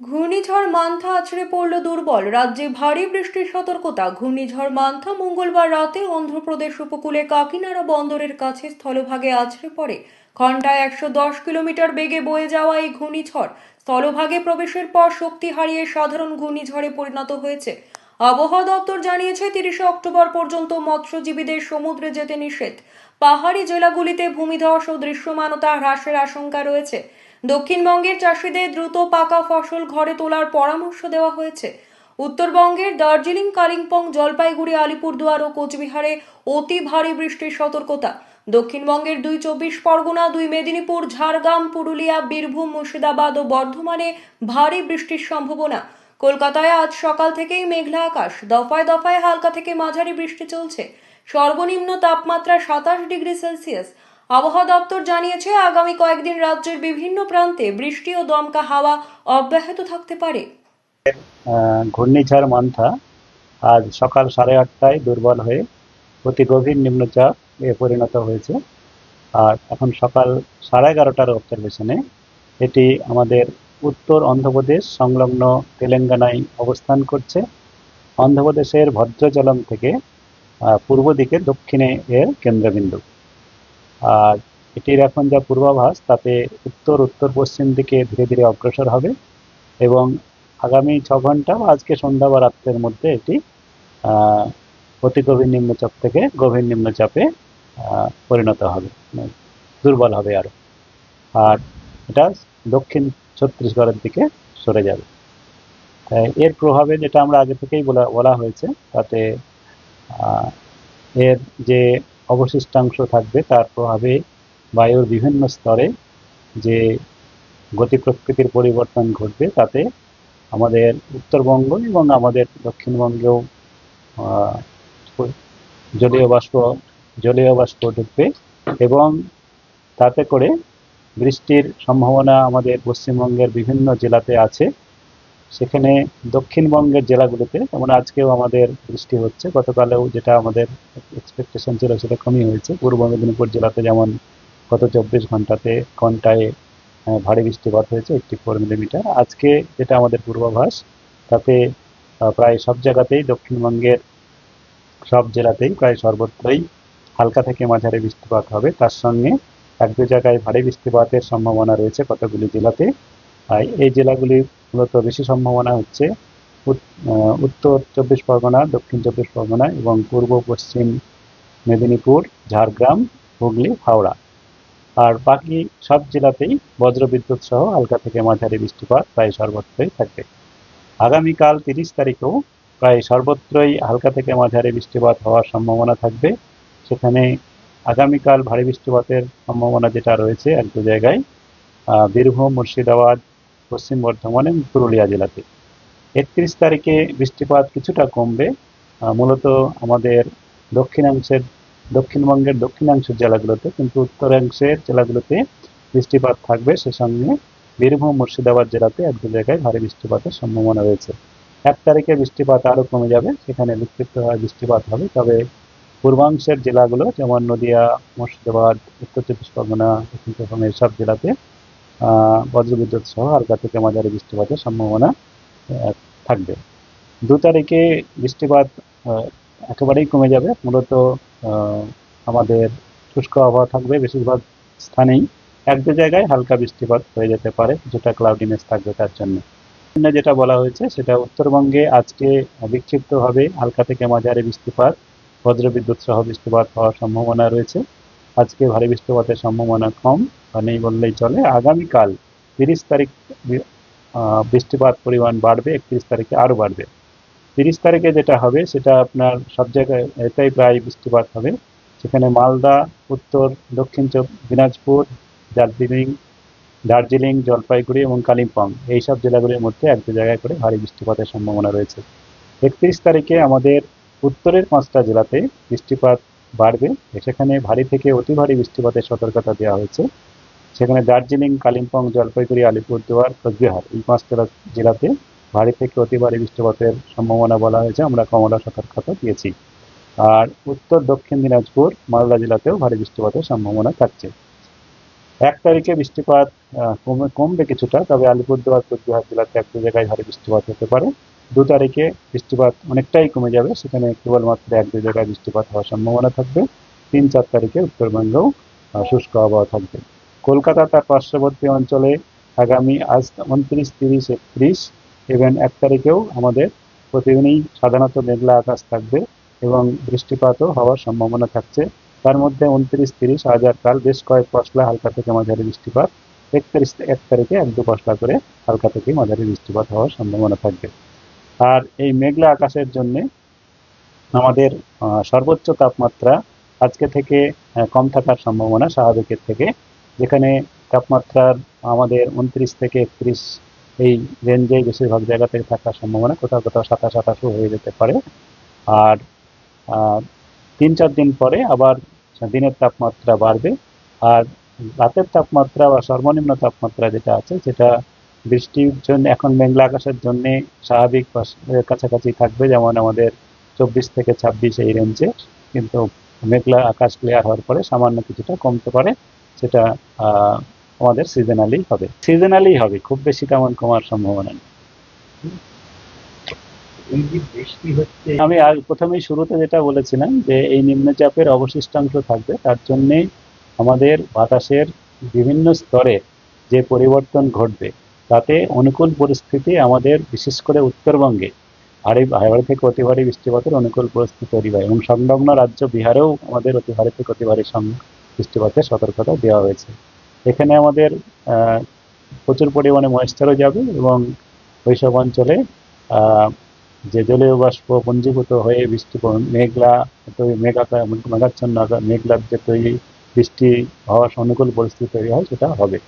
ঘূর্ণিঝড় মান্থা আছড়ে পড়ল দুর্বল। রাজ্যে ভারী বৃষ্টির সতর্কতা। ঘূর্ণিঝড় মান্থা মঙ্গলবার রাতে অন্ধ্রপ্রদেশ উপকূলে কাকিনাড়া বন্দরের কাছে স্থলভাগে আছড়ে পড়ে। ঘন্টায় একশো দশ কিলোমিটার বেগে বয়ে যাওয়া এই ঘূর্ণিঝড় স্থলভাগে প্রবেশের পর শক্তি হারিয়ে সাধারণ ঘূর্ণিঝড়ে পরিণত হয়েছে। আবহাওয়া দপ্তর জানিয়েছে, তিরিশে অক্টোবর পর্যন্ত মৎস্যজীবীদের সমুদ্রে যেতে নিষেধ। পাহাড়ি জেলাগুলিতে ভূমিধস ও দৃশ্যমানতা হ্রাসের আশঙ্কা রয়েছে। দক্ষিণবঙ্গের চাষিদের দ্রুত পাকা ফসল ঘরে তোলার পরামর্শ দেওয়া হয়েছে। উত্তরবঙ্গের দার্জিলিং, কালিম্পং, জলপাইগুড়ি, আলিপুরদুয়ার ও কোচবিহারে অতি ভারী বৃষ্টির সতর্কতা। দক্ষিণবঙ্গের দুই চব্বিশ পরগনা, দুই মেদিনীপুর, ঝাড়গ্রাম, পুরুলিয়া, বীরভূম, মুর্শিদাবাদ ও বর্ধমানে ভারী বৃষ্টির সম্ভাবনা। কলকাতায় আজ সকাল থেকেই মেঘলা আকাশ। দফায় দফায় হালকা থেকে মাঝারি বৃষ্টি চলছে। সর্বনিম্ন তাপমাত্রা সাতাশ ডিগ্রি সেলসিয়াস। আবহাওয়া দপ্তর জানিয়েছে, আগামী কয়েকদিন রাজ্যের বিভিন্ন প্রান্তে বৃষ্টি ও দমকা হাওয়া অব্যাহত থাকতে পারে। ঘূর্ণিঝড় মান্থা আজ সকাল সাড়ে আটটায় দুর্বল হয়ে অতি গভীর নিম্নচাপ এ পরিণত হয়েছে। আর এখন সকাল সাড়ে এগারোটার অবজারভেশনে এটি আমাদের উত্তর অন্ধ্রপ্রদেশ সংলগ্ন তেলেঙ্গানায় অবস্থান করছে। অন্ধ্রপ্রদেশের ভদ্রজলম থেকে পূর্ব দিকে দক্ষিণে এর কেন্দ্রবিন্দু। আর এটির এখন যা পূর্বাভাস, তাতে উত্তর উত্তর পশ্চিম দিকে ধীরে ধীরে অগ্রসর হবে এবং আগামী ছ ঘণ্টা বা আজকে সন্ধ্যা বা রাত্রের মধ্যে এটি অতি গভীর নিম্নচাপ থেকে গভীর নিম্নচাপে পরিণত হবে মানে দুর্বল হবে আরও। আর এটা দক্ষিণ ছত্তিশগড়ের দিকে সরে যাবে। এর প্রভাবে যেটা আমরা আগে থেকেই বলা বলা হয়েছে, তাতে এর যে অবশিষ্টাংশ থাকবে, তার প্রভাবে বায়ুর বিভিন্ন স্তরে যে গতি প্রকৃতির পরিবর্তন ঘটবে, তাতে আমাদের উত্তরবঙ্গ এবং আমাদের দক্ষিণবঙ্গেও জলীয় বাষ্প জলীয় বাষ্প ঢুকবে এবং তাতে করে বৃষ্টির সম্ভাবনা আমাদের পশ্চিমবঙ্গের বিভিন্ন জেলাতে আছে। সেখানে দক্ষিণবঙ্গের জেলাগুলোতে, যেমন আজকেও আমাদের বৃষ্টি হচ্ছে, গতকালেও যেটা আমাদের এক্সপেকটেশন ছিল সেটা কমই হয়েছে। পূর্ব মেদিনীপুর জেলাতে যেমন গত চব্বিশ ঘন্টাতে ঘন্টায় ভারী বৃষ্টিপাত হয়েছে এইটটি ফোর মিলিমিটার। আজকে যেটা আমাদের পূর্বাভাস, তাতে প্রায় সব জায়গাতেই দক্ষিণবঙ্গের সব জেলাতেই প্রায় সর্বত্রই হালকা থেকে মাঝারি বৃষ্টিপাত হবে। তার সঙ্গে এক দু জায়গায় ভারী বৃষ্টিপাতের সম্ভাবনা রয়েছে কতগুলি জেলাতে। এই জেলাগুলি মূলত বেশি সম্ভাবনা হচ্ছে। উত্তর চব্বিশ পরগনা, দক্ষিণ চব্বিশ পরগনা এবং পূর্ব পশ্চিম মেদিনীপুর, ঝাড়গ্রাম, হুগলি, হাওড়া। আর বাকি সব জেলাতেই বজ্রবিদ্যুৎ সহ হালকা থেকে মাঝারি বৃষ্টিপাত প্রায় সর্বত্রই থাকবে আগামীকাল তিরিশ তারিখেও প্রায় সর্বত্রই হালকা থেকে মাঝারি বৃষ্টিপাত হওয়ার সম্ভাবনা থাকবে। সেখানে আগামীকাল ভারী বৃষ্টিপাতের সম্ভাবনা যেটা রয়েছে এক দু জায়গায় বীরভূম, মুর্শিদাবাদ পশ্চিম বর্ধমান পুরুলিয়া জেলাতে। একত্রিশ তারিখে বৃষ্টিপাত কিছুটা কমবে মূলত আমাদের দক্ষিণাংশের, দক্ষিণবঙ্গের দক্ষিণাংশের জেলাগুলোতে, কিন্তু উত্তরাংশের জেলাগুলোতে বৃষ্টিপাত থাকবে। সে সঙ্গে বীরভূম, মুর্শিদাবাদ জেলাতে এক দু জায়গায় ভারী বৃষ্টিপাতের সম্ভাবনা রয়েছে। এক তারিখে বৃষ্টিপাত আরও কমে যাবে, সেখানে বিক্ষিপ্ত হওয়া বৃষ্টিপাত হবে। তবে পূর্বাংশের জেলাগুলো, যেমন নদিয়া, মুর্শিদাবাদ, উত্তর চব্বিশ পরগনা, দক্ষিণ চব্বিশ পরগনা এইসব জেলাতে বজ্রবিদ্যুৎ সহ হালকা থেকে মাঝারি বৃষ্টিপাতের সম্ভাবনা থাকবে। দু তারিখে বৃষ্টিপাত একেবারেই কমে যাবে। মূলত আমাদের শুষ্ক আবহাওয়া থাকবে বেশিরভাগ স্থানেই। এক দু জায়গায় হালকা বৃষ্টিপাত হয়ে যেতে পারে, কিছুটা ক্লাউডিনেস থাকবে তার জন্য। জন্য যেটা বলা হয়েছে, সেটা উত্তরবঙ্গে আজকে বিক্ষিপ্তভাবে হালকা থেকে মাঝারি বৃষ্টিপাত, বজ্রবিদ্যুৎ সহ বৃষ্টিপাত হওয়ার সম্ভাবনা রয়েছে। আজকে ভারী বৃষ্টিপাতের সম্ভাবনা কম বা নেই বললেই চলে। আগামীকাল তিরিশ তারিখ বৃষ্টিপাত পরিমাণ বাড়বে, একত্রিশ তারিখে আরও বাড়বে। তিরিশ তারিখে যেটা হবে, সেটা আপনার সব জায়গায় এটাই প্রায় বৃষ্টিপাত হবে। সেখানে মালদা, উত্তর, দক্ষিণ দিনাজপুর, দার্জিলিং দার্জিলিং, জলপাইগুড়ি এবং কালিম্পং, এই সব জেলাগুলির মধ্যে এক দু জায়গায় করে ভারী বৃষ্টিপাতের সম্ভাবনা রয়েছে। একত্রিশ তারিখে আমাদের উত্তরের পাঁচটা জেলাতে বৃষ্টিপাত বাড়বে, সেখানে ভারী থেকে অতি ভারী বৃষ্টিপাতের সতর্কতা দেওয়া হয়েছে। সেখানে দার্জিলিং, কালিম্পং, জলপাইগুড়ি, আলিপুরদুয়ার, কোচবিহার এই পাঁচ জেলা জেলাতে ভারী থেকে অতি ভারী বৃষ্টিপাতের সম্ভাবনা বলা হয়েছে, আমরা কমলা সতর্কতা দিয়েছি। আর উত্তর, দক্ষিণ দিনাজপুর, মালদা জেলাতেও ভারী বৃষ্টিপাতের সম্ভাবনা থাকছে। এক তারিখে বৃষ্টিপাত কমবে কিছুটা, তবে আলিপুরদুয়ার, কোচবিহার জেলাতে এক জায়গায় ভারী বৃষ্টিপাত হতে পারে। দু তারিখে বৃষ্টিপাত অনেকটাই কমে যাবে, সেখানে কেবলমাত্র এক দু জায়গায় বৃষ্টিপাত হওয়ার সম্ভাবনা থাকবে। তিন চার তারিখে উত্তরবঙ্গেও শুষ্ক আবহাওয়া থাকবে। কলকাতা তার পার্শ্ববর্তী অঞ্চলে আগামী আজ উনত্রিশ, তিরিশ, একত্রিশ এবং এক তারিখেও আমাদের প্রতিদিনই সাধারণত মেঘলা আকাশ থাকবে এবং বৃষ্টিপাতও হওয়ার সম্ভাবনা থাকছে। তার মধ্যে উনত্রিশ, তিরিশ, আজ আর কাল বেশ কয়েক পশলা হালকা থেকে মাঝারি বৃষ্টিপাত। একত্রিশ, এক তারিখে এক দু পশলা করে হালকা থেকে মাঝারি বৃষ্টিপাত হওয়ার সম্ভাবনা থাকবে। আর এই মেঘলা আকাশের জন্যে আমাদের সর্বোচ্চ তাপমাত্রা আজকে থেকে কম থাকার সম্ভাবনা স্বাভাবিকের থেকে, যেখানে তাপমাত্রার আমাদের উনত্রিশ থেকে একত্রিশ এই রেঞ্জে বেশিরভাগ জায়গা থেকে থাকার সম্ভাবনা কোথাও কোথাও সাতাশ আঠাশও হয়ে যেতে পারে। আর তিন চার দিন পরে আবার দিনের তাপমাত্রা বাড়বে। আর রাতের তাপমাত্রা বা সর্বনিম্ন তাপমাত্রা যেটা আছে সেটা বৃষ্টির জন্য এখন মেঘলা আকাশের জন্য স্বাভাবিক কাছাকাছি থাকবে যেমন আমাদের চব্বিশ থেকে ছাব্বিশ এই রেঞ্জে কিন্তু মেঘলা আকাশ ক্লিয়ার হওয়ার পরে সামান্য কিছুটা কমতে পারে সেটা আহ, আমাদের সিজনালি হবে। সিজনালি হবে খুব বেশি তেমন কমার সম্ভাবনা নেই। আমি আর প্রথমেই শুরুতে যেটা বলেছিলাম যে এই নিম্নচাপের অবশিষ্টাংশ থাকবে তার জন্যে আমাদের বাতাসের বিভিন্ন স্তরে যে পরিবর্তন ঘটবে তাতে অনুকূল পরিস্থিতি আমাদের, বিশেষ করে উত্তরবঙ্গে। ভারী ভারী থেকে অতি ভারী বৃষ্টিপাতের অনুকূল পরিস্থিতি তৈরি হয় এবং সংলগ্ন রাজ্য বিহারেও আমাদের অতি ভারী থেকে অতি ভারী বৃষ্টিপাতের সতর্কতা দেওয়া হয়েছে। এখানে আমাদের প্রচুর পরিমাণে ময়েশ্চারও যাবে এবং ওইসব অঞ্চলে যে জলীয় বাষ্প পঞ্জীভূত হয়ে বৃষ্টি মেঘলা তৈরি মেঘাকা মেঘাচ্ছন্ন মেঘলার যে তৈরি বৃষ্টি হওয়ার অনুকূল পরিস্থিতি তৈরি হয় সেটা হবে।